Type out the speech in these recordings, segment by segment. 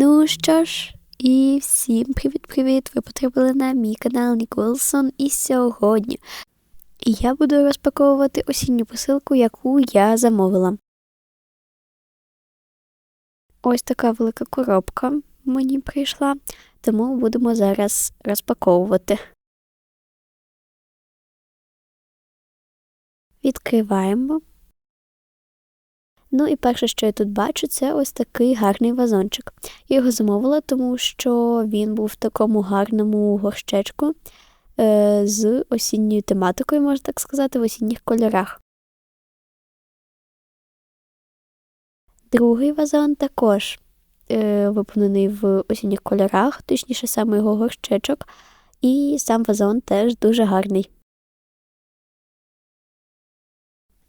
Ну що ж, і всім привіт-привіт! Ви потрапили на мій канал Ніколсон і сьогодні я буду розпаковувати осінню посилку, яку я замовила. Ось така велика коробка мені прийшла, тому будемо зараз розпаковувати. Відкриваємо. Ну і перше, що я тут бачу, це ось такий гарний вазончик. Я його замовила, тому що він був в такому гарному горщечку е, з осінньою тематикою, можна так сказати, в осінніх кольорах. Другий вазон також е, виповнений в осінніх кольорах, точніше саме його горщечок, і сам вазон теж дуже гарний.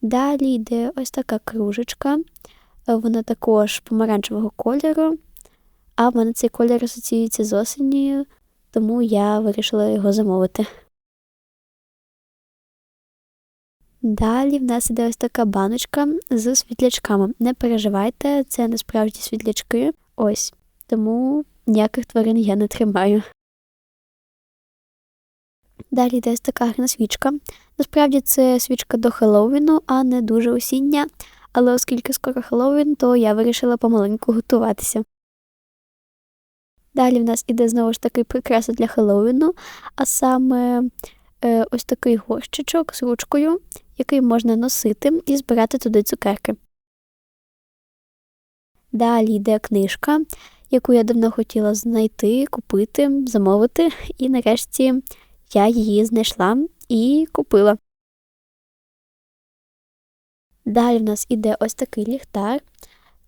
Далі йде ось така кружечка, е, вона також помаранчевого кольору, а в мене цей колір асоціюється з осінню, тому я вирішила його замовити. Далі в нас іде ось така баночка з світлячками. Не переживайте, це не справжні світлячки. Ось. Тому ніяких тварин я не тримаю. Далі йде така гарна свічка. Насправді це свічка до Хеллоуіну, а не дуже осіння, але оскільки скоро Хеллоуін, то я вирішила помаленьку готуватися. Далі в нас іде знову ж таки прикраса для Хеллоуіну, а саме е, ось такий горщичок з ручкою, який можна носити і збирати туди цукерки. Далі йде книжка, яку я давно хотіла знайти, купити, замовити, і нарешті я її знайшла і купила. Далі в нас іде ось такий ліхтар.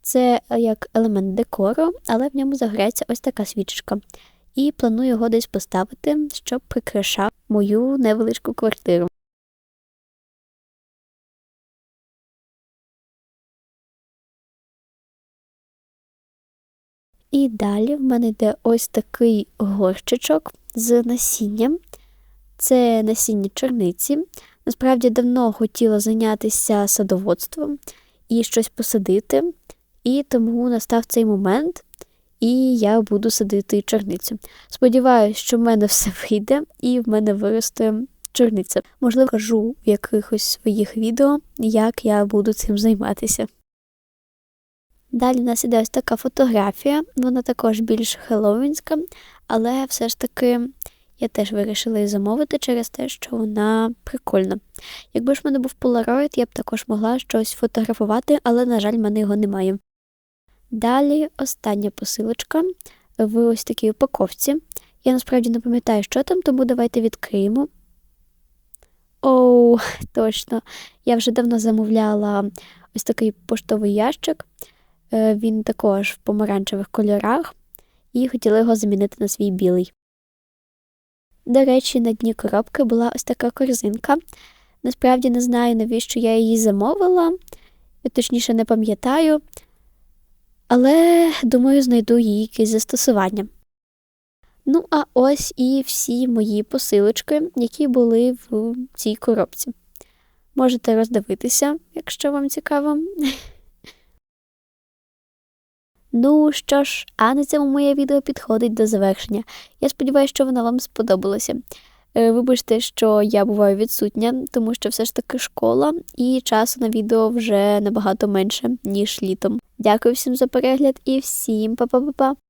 Це як елемент декору, але в ньому заграється ось така свічечка. І планую його десь поставити, щоб прикрашав мою невеличку квартиру. І далі в мене йде ось такий горщичок з насінням. Це насіння чорниці. Насправді давно хотіла зайнятися садоводством і щось посадити, і тому настав цей момент, і я буду садити чорницю. Сподіваюсь, що в мене все вийде і в мене виросте чорниця. Можливо, кажу в якихось своїх відео, як я буду цим займатися. Далі в нас іде ось така фотографія, вона також більш хеллоуінська, але все ж таки я теж вирішила її замовити через те, що вона прикольна. Якби ж в мене був полароїд, я б також могла щось фотографувати, але, на жаль, в мене його немає. Далі остання посилочка в ось такій упаковці. Я насправді не пам'ятаю, що там, тому давайте відкриємо. Оу, точно! Я вже давно замовляла ось такий поштовий ящик. Е, він також в помаранчевих кольорах, і хотіла його замінити на свій білий. До речі, на дні коробки була ось така корзинка. Насправді не знаю, навіщо я її замовила, я точніше не пам'ятаю, але думаю, знайду їй якесь застосування. Ну, а ось і всі мої посилочки, які були в цій коробці. Можете роздивитися, якщо вам цікаво. Ну що ж, а на цьому моє відео підходить до завершення. Я сподіваюся, що воно вам сподобалося. Е, вибачте, що я буваю відсутня, тому що все ж таки школа і часу на відео вже набагато менше, ніж літом. Дякую всім за перегляд і всім па-па-па-па!